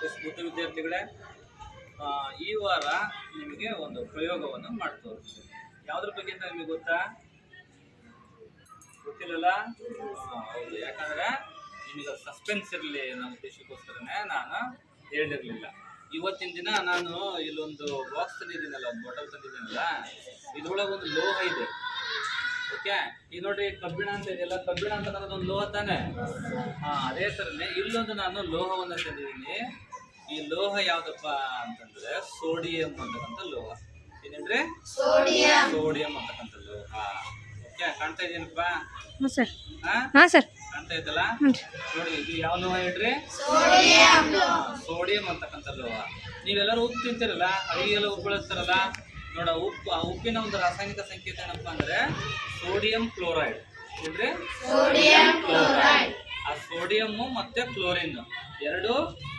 ಬುದ್ಧ ವಿದ್ಯಾರ್ಥಿಗಳೇ ಈ ವಾರ ನಿಮಗೆ ಒಂದು ಪ್ರಯೋಗವನ್ನು ಮಾಡ್ತೋರು ಯಾವುದ್ರ ಬಗ್ಗೆ ಅಂತ ನಿಮಗೆ ಗೊತ್ತಾ? ಗೊತ್ತಿಲ್ಲಲ್ಲ? ಹೌದು. ಯಾಕಂದ್ರೆ ನಿಮಗೆ ಸಸ್ಪೆನ್ಸ್ ಇರಲಿ ಅನ್ನೋ ಉದ್ದೇಶಕ್ಕೋಸ್ಕರನೇ ನಾನು ಹೇಳಿರಲಿಲ್ಲ ಇವತ್ತಿನ ದಿನ ನಾನು ಇಲ್ಲೊಂದು ಬಾಕ್ಸ್ ತಂದಿದ್ದೀನಲ್ಲ, ಒಂದು ಬಾಟಲ್ ತಂದಿದ್ದೀನಲ್ಲ, ಇದ್ರೊಳಗೆ ಒಂದು ಲೋಹ ಇದೆ. ಓಕೆ? ಈಗ ನೋಡ್ರಿ, ಕಬ್ಬಿಣ ಅಂತ ಇದೆಯಲ್ಲ ಕಬ್ಬಿಣ ಅಂತ ಒಂದು ಲೋಹ ತಾನೆ? ಹಾ ಅದೇ ಥರನೇ ಇಲ್ಲೊಂದು ನಾನು ಲೋಹವನ್ನು ತಂದಿದ್ದೀನಿ. ಈ ಲೋಹ ಯಾವ್ದಪ್ಪ ಅಂತಂದ್ರೆ ಸೋಡಿಯಂ ಅಂತಕ್ಕಂಥ ಲೋಹ. ಏನಂದ್ರೆ ಸೋಡಿಯಂ. ಅಂತಕ್ಕಂಥ ಲೋಹ. ಓಕೆ ಕಾಣ್ತಾ ಇದೀನಪ್ಪ ಹಾಂ ಸರ್. ಹಾ? ಸರ್. ಕಾಣ್ತಾ ಇದ್ದಲ್ಲ ನೋಡಿ ಇದು ಯಾವ ಲೋಹ ಹೇಳ್ರಿ? ಸೋಡಿಯಂ ಅಂತಕ್ಕಂಥ ಲೋಹ. ನೀವೆಲ್ಲರೂ ಉಪ್ಪು ತಿಂತೀರಲ್ಲ? ಅಡಿಗೆಲ್ಲ ಉಪ್ಪು ಬಳಸ್ತಾರಲ್ಲ ನೋಡ ಉಪ್ಪು ಆ ಉಪ್ಪಿನ ಒಂದು ರಾಸಾಯನಿಕ ಸಂಕೇತ ಏನಪ್ಪ ಅಂದ್ರೆ ಸೋಡಿಯಂ ಕ್ಲೋರೈಡ್. ಏನ್ರಿ? ಕ್ಲೋರೈಡ್. ಆ ಸೋಡಿಯಂ ಮತ್ತೆ ಕ್ಲೋರಿನ್. ಎರಡು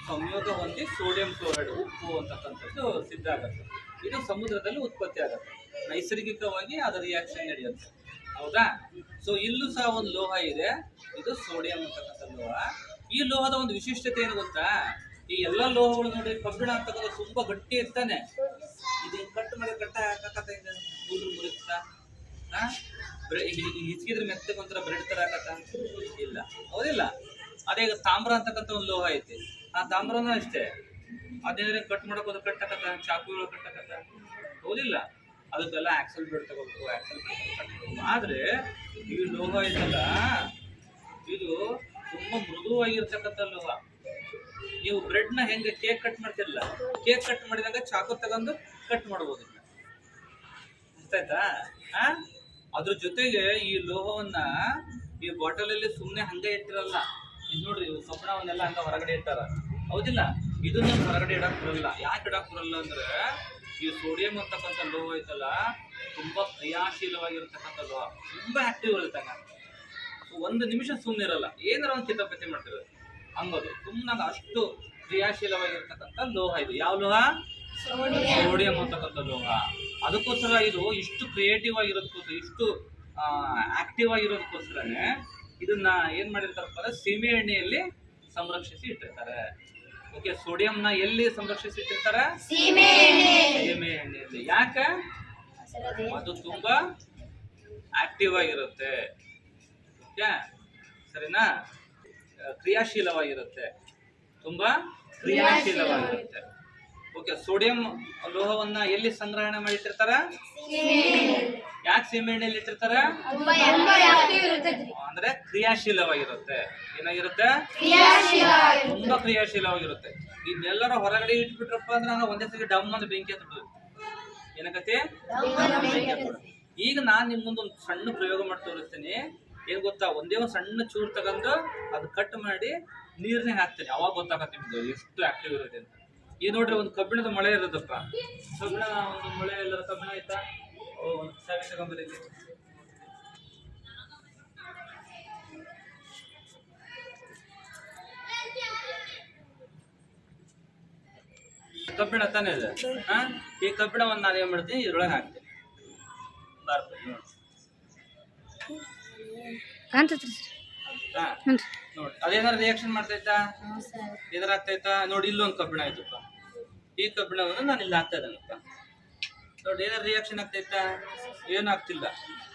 ಸಂಯೋಗ ಹೊಂದಿ ಸೋಡಿಯಂ ಕ್ಲೋರೈಡ್ ಉಪ್ಪು ಅಂತಕ್ಕಂಥದ್ದು ಸಿದ್ಧ ಆಗುತ್ತೆ. ಇದು ಸಮುದ್ರದಲ್ಲಿ ಉತ್ಪತ್ತಿ ಆಗುತ್ತೆ. ನೈಸರ್ಗಿಕವಾಗಿ ಅದರ ರಿಯಾಕ್ಷನ್ ನಡೆಯುತ್ತೆ. ಹೌದಾ? ಸೊ ಇಲ್ಲೂ ಸಹ ಒಂದು ಲೋಹ ಇದೆ. ಇದು ಸೋಡಿಯಂ ಅಂತಕ್ಕಂಥ ಲೋಹ. ಈ ಲೋಹದ ಒಂದು ವಿಶಿಷ್ಟತೆ ಏನು ಗೊತ್ತಾ? ಈ ಎಲ್ಲ ಲೋಹಗಳು ನೋಡಿ ಕಬ್ಬಿಣ ಅಂತಕ್ಕಂಥ ತುಂಬಾ ಗಟ್ಟಿ ಇರ್ತಾನೆ. ಇದು ಕಟ್ ಮಾಡಿ ಕಟ್ಟ ಹಾಕತ್ತ ಇದೆ? ಮುರಿತಾ? ಈಗ ಈಗ ಹಿಚ್ಕಿದ್ರೆ ಮೆತ್ತಗೆ ಒಂಥರ ಬ್ರೆಡ್ ತರ ಹಾಕತ್ತ? ಇಲ್ಲ. ಹೌದಿಲ್ಲ. ಅದೇ ಈಗ ತಾಮ್ರ ಅಂತಕ್ಕಂಥ ಒಂದು ಲೋಹ ಐತಿ. ಆ ತಾಮ್ರನೂ ಅಷ್ಟೇ. ಅದೇನಾದ್ರೆ ಕಟ್ ಮಾಡೋಕೆ ಅದು ಕಟ್ ಹಾಕತ್ತ ಚಾಕುಗಳು ಕಟ್ಟಕತ್ತ ಹೋಗಲಿಲ್ಲ ಅದಕ್ಕೆಲ್ಲ ಆಕ್ಸಲ್ ಬ್ರೆಡ್ ತಗೋಬೇಕು ಆಕ್ಸಲ್ ಬ್ರೆಡ್ ಆದ್ರೆ ಈ ಲೋಹ ಐತಲ್ಲ, ಇದು ತುಂಬಾ ಮೃದುವಾಗಿರ್ತಕ್ಕಂಥ ಲೋಹ. ನೀವು ಬ್ರೆಡ್ನ ಹೆಂಗೆ ಕೇಕ್ ಕಟ್ ಮಾಡ್ತಿರಲ್ಲ ಕೇಕ್ ಕಟ್ ಮಾಡಿದಾಗ ಚಾಕು ತಗೊಂಡು ಕಟ್ ಮಾಡ್ಬೋದು. ಗೊತ್ತಾಯ್ತಾ ಆ? ಅದ್ರ ಜೊತೆಗೆ ಈ ಲೋಹವನ್ನ ಈ ಬಾಟಲಲ್ಲಿ ಸುಮ್ಮನೆ ಹಂಗೆ ಇಟ್ಟಿರಲ್ಲ. ಇದು ನೋಡ್ರಿ ಕಬ್ಬಣವನ್ನೆಲ್ಲ ಹಂಗ ಹೊರಗಡೆ ಇಟ್ಟಾರ ಹೌದಿಲ್ಲ? ಇದನ್ನ ಹೊರಗಡೆ ಇಡಕ್ ಬರಲ್ಲ. ಯಾಕೆ ಇಡಕ್ ಬರಲ್ಲ ಅಂದ್ರೆ, ಈ ಸೋಡಿಯಂ ಅಂತಕ್ಕಂಥ ಲೋಹ ಐತಲ್ಲ, ತುಂಬಾ ಕ್ರಿಯಾಶೀಲವಾಗಿರ್ತಕ್ಕಂಥ ಲೋಹ ತುಂಬಾ ಆಕ್ಟಿವ್ ಇರುತ್ತೆ ಒಂದು ನಿಮಿಷ ಸುಮ್ಮನೆ ಇರಲ್ಲ. ಏನಾರ ಒಂದು ಕಿತಾಪತಿ ಮಾಡ್ತಿರೋದು. ಹಂಗದು. ತುಂಬ ಅಷ್ಟು ಕ್ರಿಯಾಶೀಲವಾಗಿರ್ತಕ್ಕಂಥ ಲೋಹ ಇದು. ಯಾವ ಲೋಹ ಸೋಡಿಯಂ ಅಂತಕ್ಕಂಥ ಲೋಹ ಅದಕ್ಕೋಸ್ಕರ ಇದು ಇಷ್ಟು ಕ್ರಿಯೇಟಿವ್ ಆಗಿರೋದಕ್ಕೋಸ್ಕರ, ಇಷ್ಟು ಆಕ್ಟಿವ್ ಆಗಿರೋದಕ್ಕೋಸ್ಕರನೇ ಇದನ್ನ ಏನ್ ಮಾಡಿರ್ತಾರಪ್ಪ ಅಂದ್ರೆ ಸೀಮೆ ಎಣ್ಣೆಯಲ್ಲಿ ಸಂರಕ್ಷಿಸಿ ಇಟ್ಟಿರ್ತಾರೆ. ಓಕೆ ಸೋಡಿಯಂನ ಎಲ್ಲಿ ಸಂರಕ್ಷಿಸಿ ಇಟ್ಟಿರ್ತಾರೆ? ಸೀಮೆ ಎಣ್ಣೆಯಲ್ಲಿ. ಯಾಕೆ? ಅದು ತುಂಬಾ ಆಕ್ಟಿವ್ ಆಗಿರುತ್ತೆ. ಓಕೆ ಸರಿನಾ? ಕ್ರಿಯಾಶೀಲವಾಗಿರುತ್ತೆ. ತುಂಬಾ ಕ್ರಿಯಾಶೀಲವಾಗಿರುತ್ತೆ. ಓಕೆ ಸೋಡಿಯಂ ಲೋಹವನ್ನ ಎಲ್ಲಿ ಸಂಗ್ರಹಣೆ ಮಾಡಿಟ್ಟಿರ್ತಾರ? ಯಾಕೆ ಸೀಮೆ ಅಲ್ಲಿ ಇಟ್ಟಿರ್ತಾರ ಅಂದ್ರೆ ಕ್ರಿಯಾಶೀಲವಾಗಿರುತ್ತೆ. ಏನಾಗಿರುತ್ತೆ? ತುಂಬಾ ಕ್ರಿಯಾಶೀಲವಾಗಿರುತ್ತೆ. ಇನ್ನೆಲ್ಲರ ಹೊರಗಡೆ ಇಟ್ಬಿಟ್ರಪ್ಪ ಅಂದ್ರೆ ನಾನು ಒಂದೇ ಸಲ ಡಮ್ ಅಂದ್ರೆ ಬೆಂಕಿ ಹತ್ಬಿಡುದು ಏನಕತಿ. ಈಗ ನಾನ್ ನಿಮ್ ಮುಂದೆ ಒಂದು ಸಣ್ಣ ಪ್ರಯೋಗ ಮಾಡಿ ತೋರಿಸ್ತೀನಿ. ಏನ್ ಗೊತ್ತಾ? ಒಂದೇ ಒಂದು ಸಣ್ಣ ಚೂರು ತಗೊಂಡು ಅದು ಕಟ್ ಮಾಡಿ ನೀರ್ನೇ ಹಾಕ್ತೀನಿ. ಅವಾಗ ಗೊತ್ತಾಗತ್ತೆ ನಿಮ್ದು ಎಷ್ಟು ಆಕ್ಟಿವ್ ಇರುತ್ತೆ ಅಂತ. ಈಗ ನೋಡ್ರಿ ಒಂದು ಕಬ್ಬಿಣದ ಮಳೆ ಇರೋದಪ್ಪ ಕಬ್ಬಿಣ ಒಂದು ಮಳೆ ಎಲ್ಲ ಕಬ್ಬಿಣ ಆಯ್ತಾ? ಓ ಒಂದು ತಗೊಂಬರಿ ಕಬ್ಬಿಣ ತಾನೇ ಇದೆ? ಹಾ? ಈ ಕಬ್ಬಿಣವನ್ನು ನಾನು ಏನ್ ಮಾಡ್ತೀನಿ? ಇದ್ರೊಳಗೆ ಹಾಕ್ತೀನಿ. ನೋಡಿ ಕಾಣ್ತೈತ್ರಿ ಅದೇನಾರ ರಿಯಾಕ್ಷನ್ ಮಾಡ್ತೈತಾ ಎದುರಾಗ್ತೈತಾ ನೋಡಿ ಇಲ್ಲೊಂದು ಕಬ್ಬಿಣ ಆಯ್ತಪ್ಪ. ಈ ಕಬ್ಬಿಣವನ್ನು ನಾನು ಇಲ್ಲಿ ಹಾಕ್ತಾ ಇದ್ದೇನಪ್ಪ ನೋಡಿ ಏನಾರು ರಿಯಾಕ್ಷನ್ ಆಗ್ತೈತಾ ಏನಾಗ್ತಿಲ್ಲ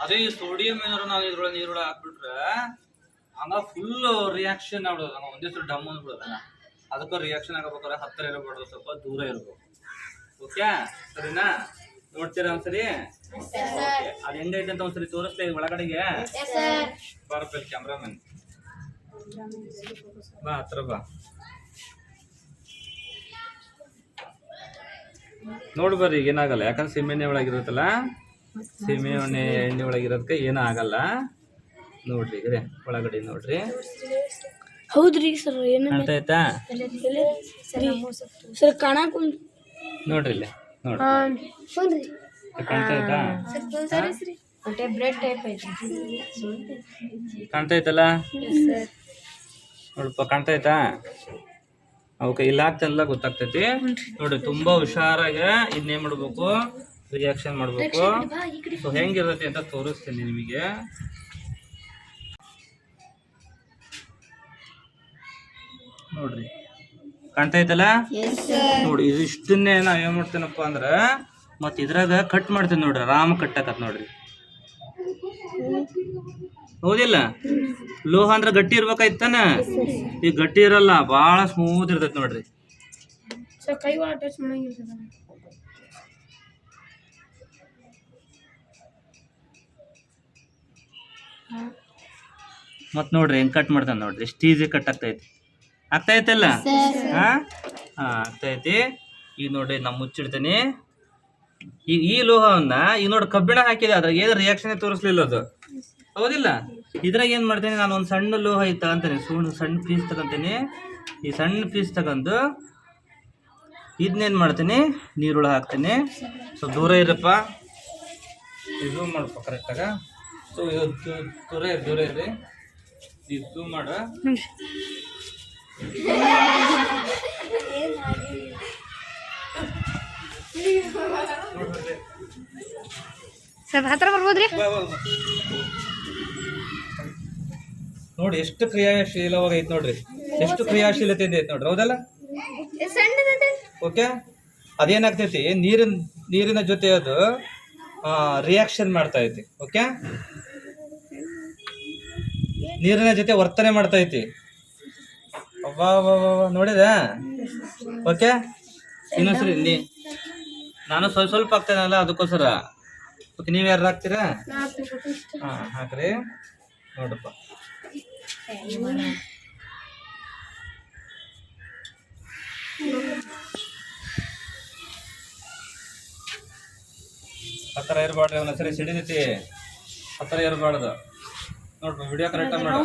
ಅದೇ ಈ ಸೋಡಿಯಂ ಏನಾರು ನಾವು ಇದ್ರೊಳಗೆ ನೀರೊಳಗೆ ಹಾಕ್ಬಿಟ್ರೆ ಹಂಗ ಫುಲ್ ರಿಯಾಕ್ಷನ್ ಆಗ್ಬಿಡೋದು. ಹಂಗ ಒಂದೇ ಸಲ ಡಮ್ ಅಂದ್ಬಿಡೋದಲ್ಲ ಅದಕ್ಕೆ ರಿಯಾಕ್ಷನ್ ಆಗಬೇಕಾದ್ರೆ ಹತ್ತಿರ ಇರಬಾರ್ದು ಸ್ವಲ್ಪ ದೂರ ಇರಬೇಕು. ಓಕೆ ಸರಿನಾ? ನೋಡ್ತೀರಾ ಒಂದ್ಸರಿ? ಅದು ಹೆಂಗೈತೆ ಅಂತ ಒಂದ್ಸರಿ ತೋರಿಸ್ತಾ ಇದು ಒಳಗಡೆಗೆ? ಬಾರಪ್ಪ ಕ್ಯಾಮ್ರಾಮನ್ ಬಾ ಹತ್ರ ಬಾ. ನೋಡಿ ಬರ್ರಿ ಈಗ ಏನಾಗಲ್ಲ ಯಾಕಂದ್ರೆ ಸೀಮೆ ಎಣ್ಣೆ ಒಳಗಿರುತ್ತಲ್ಲ ಸೀಮೆ ಎಣ್ಣೆ ಎಣ್ಣೆ ಒಳಗಿರೋದಕ್ಕೆ ಏನೂ ಆಗಲ್ಲ. ನೋಡ್ರಿ ಇದ್ರೆ ಒಳಗಡೆ ನೋಡ್ರಿ. ಹೌದ್ರಿ ಸರ್ ಏನು ಕಾಣ್ತಾ ಆಯ್ತಾ ಸರ್ ಕಾಣಕ್ ನೋಡ್ರಿ ಇಲ್ಲಿ ನೋಡ್ರಿ. ಕಾಣ್ತಾ ಆಯ್ತಾ ಮತ್ತೆ ಬ್ರೆಡ್ ಟೈಪ್ ಐತಿ ಕಾಣ್ತಾ ಐತಲ್ಲ ನೋಡಪ್ಪ ಕಾಣ್ತಾ ಆಯ್ತಾ ಓಕೆ ಇಲ್ಲ ಆಗ್ತಲ್ಲ ಗೊತ್ತಾಗ್ತೈತಿ. ನೋಡಿ ತುಂಬಾ ಹುಷಾರಾಗಿ ಇನ್ನೇನ್ ಮಾಡ್ಬೇಕು? ರಿಯಾಕ್ಷನ್ ಮಾಡ್ಬೇಕು. ಸೊ ಹೆಂಗಿರುತ್ತೆ ಅಂತ ತೋರಿಸ್ತೀನಿ ನಿಮಗೆ. ನೋಡ್ರಿ. ಕಾಣ್ತಾ ಐತಲ್ಲ ನೋಡಿ ಇದು ಇಷ್ಟನ್ನೇ ನಾವ್ ಏನ್ ಮಾಡ್ತೇನಪ್ಪ ಅಂದ್ರ ಮತ್ ಇದ್ರಾಗ ಕಟ್ ಮಾಡ್ತೇನೆ ನೋಡ್ರಿ ಆರಾಮ ಕಟ್ಟಾಕತ್ ನೋಡ್ರಿ. ಹೌದಿಲ್ಲ? ಲೋಹ ಅಂದ್ರೆ ಗಟ್ಟಿ ಇರ್ಬೇಕಾಯ್ತಾನ ಈ ಗಟ್ಟಿ ಇರಲ್ಲ ಬಹಳ ಸ್ಮೂತ್ ಇರ್ತೈತಿ ನೋಡ್ರಿ. ಮತ್ ನೋಡ್ರಿ ಹೆಂಗ್ ಕಟ್ ಮಾಡ್ತಾನೆ ನೋಡ್ರಿ? ಎಷ್ಟು ಈಸಿ ಕಟ್ ಆಗ್ತೈತಿ. ಆಗ್ತೈತಲ್ಲ ಹಾ? ಹಾ ಆಗ್ತೈತಿ. ಈಗ ನೋಡ್ರಿ ನಾ ಮುಚ್ಚಿಡ್ತೀನಿ. ಈಗ ಈ ಲೋಹವನ್ನ ಈಗ ನೋಡಿ ಕಬ್ಬಿಣ ಹಾಕಿದೆ ಅದ್ರಾಗ ಏನು ರಿಯಾಕ್ಷನ್ ತೋರಿಸ್ಲಿಲ್ಲ ಅದು. ಹೌದಿಲ್ಲ? ಇದ್ರಾಗ ಏನ್ ಮಾಡ್ತೀನಿ ನಾನು ಒಂದು ಸಣ್ಣ ಲೋಹ ಇದು ತಗೊಂತೀನಿ ಸಣ್ಣ ಸಣ್ಣ ಪೀಸ್ ತಗೊಂತೇನೆ. ಈ ಸಣ್ಣ ಪೀಸ್ ತಗೊಂಡು ಇದನ್ನೇನು ಮಾಡ್ತೀನಿ ನೀರೊಳಗೆ ಹಾಕ್ತೇನೆ. ಸೊ ದೂರ ಇರಪ್ಪ. ಇದು ಮಾಡಪ್ಪ ಕರೆಕ್ಟಾಗ ಸೊ ಇದು ದೂ- ದೂರ ಇರಿ ದೂರ ಇರ್ರಿ. ಇದು ಮಾಡ. ಸರ್ ಹತ್ರ ಬರ್ಬೋದ್ರಿ. ನೋಡಿ ಎಷ್ಟು ಕ್ರಿಯಾಶೀಲವಾಗೈತೆ ನೋಡ್ರಿ. ಎಷ್ಟು ಕ್ರಿಯಾಶೀಲತೆ ಐತೆ ನೋಡ್ರಿ. ಹೌದಲ್ಲ? ಓಕೆ? ಅದೇನಾಗ್ತೈತಿ? ನೀರಿನ ನೀರಿನ ಜೊತೆ ಅದು ರಿಯಾಕ್ಷನ್ ಮಾಡ್ತಾ ಐತಿ ಓಕೆ? ನೀರಿನ ಜೊತೆ ವರ್ತನೆ ಮಾಡ್ತಾ ಐತಿ ನೋಡಿದ ಓಕೆ? ಇನ್ನೊಂದ್ಸರಿ ನೀ ನಾನು ಸ್ವಲ್ಪ ಸ್ವಲ್ಪ ಆಗ್ತೇನಲ್ಲ ಅದಕ್ಕೋಸ್ಕರ? ಓಕೆ ನೀವು ಯಾರು ಹಾಕ್ತೀರಾ? ಹಾಂ ಹಾಕ್ರಿ. ನೋಡಪ್ಪ. ಹತ್ತಿರ ಇರಬಾರ್ದು ಸರಿ ಸಿಡಿದೈತಿ. ಹತ್ತರ ಇರಬಾರ್ದು ನೋಡ್ರಿ ವಿಡಿಯೋ ಕರೆಕ್ಟ್ ಮಾಡು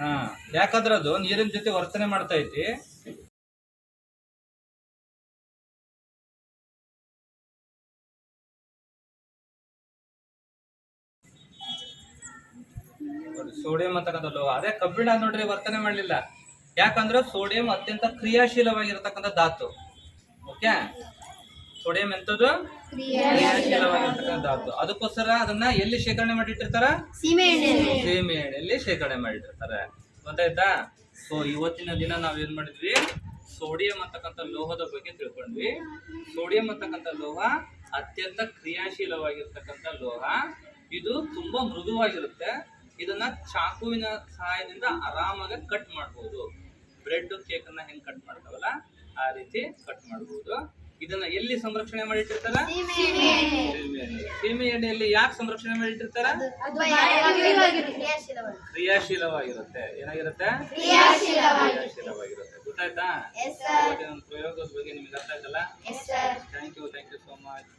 ಹಾ ಯಾಕಂದ್ರೆ ಅದು ನೀರಿನ ಜೊತೆ ವರ್ತನೆ ಮಾಡ್ತಾ ಸೋಡಿಯಂ ಅಂತಕ್ಕಂಥ ಲೋಹ. ಅದೇ ಕಬ್ಬಿಣ ನೋಡ್ರಿ ವರ್ತನೆ ಮಾಡಲಿಲ್ಲ. ಯಾಕಂದ್ರೆ ಸೋಡಿಯಂ ಅತ್ಯಂತ ಕ್ರಿಯಾಶೀಲವಾಗಿರತಕ್ಕಂಥ ಧಾತು. ಓಕೆ? ಸೋಡಿಯಂ ಎಂತದ್ದು ಕ್ರಿಯಾಶೀಲವಾಗಿರ್ತಕ್ಕಂಥ ಧಾತು. ಅದಕ್ಕೋಸ್ಕರ ಅದನ್ನ ಎಲ್ಲಿ ಶೇಖರಣೆ ಮಾಡಿಟ್ಟಿರ್ತಾರ? ಸೀಮೆ ಎಣ್ಣೆಯಲ್ಲಿ. ಶೇಖರಣೆ ಮಾಡಿಟ್ಟಿರ್ತಾರೆ. ಗೊತ್ತಾಯ್ತಾ? ಸೊ ಇವತ್ತಿನ ದಿನ ನಾವೇನ್ ಮಾಡಿದ್ವಿ? ಸೋಡಿಯಂ ಅಂತಕ್ಕಂಥ ಲೋಹದ ಬಗ್ಗೆ ತಿಳ್ಕೊಂಡ್ವಿ. ಸೋಡಿಯಂ ಅಂತಕ್ಕಂಥ ಲೋಹ ಅತ್ಯಂತ ಕ್ರಿಯಾಶೀಲವಾಗಿರ್ತಕ್ಕಂಥ ಲೋಹ. ಇದು ತುಂಬಾ ಮೃದುವಾಗಿರುತ್ತೆ. ಇದನ್ನ ಚಾಕುವಿನ ಸಹಾಯದಿಂದ ಆರಾಮಾಗಿ ಕಟ್ ಮಾಡ್ಬೋದು. ಬ್ರೆಡ್ ಕೇಕ್ ಅನ್ನ ಹೆಂಗ್ ಕಟ್ ಮಾಡ್ತಾವಲ್ಲ ಆ ರೀತಿ ಕಟ್ ಮಾಡಬಹುದು ಇದನ್ನ ಎಲ್ಲಿ ಸಂರಕ್ಷಣೆ ಮಾಡಿಟ್ಟಿರ್ತಾರ ಸೀಮೆ ಎಣ್ಣೆ. ಸೀಮೆ ಎಣ್ಣೆಯಲ್ಲಿ ಯಾಕೆ ಸಂರಕ್ಷಣೆ ಮಾಡಿಟ್ಟಿರ್ತಾರ ಕ್ರಿಯಾಶೀಲವಾಗಿರುತ್ತೆ. ಏನಾಗಿರುತ್ತೆ? ಕ್ರಿಯಾಶೀಲವಾಗಿರುತ್ತೆ. ಗೊತ್ತಾಯ್ತಾ? ಪ್ರಯೋಗದ ಬಗ್ಗೆ ನಿಮ್ಗೆ ಅರ್ಥ ಆಯ್ತಲ್ಲ? Thank you thank you so much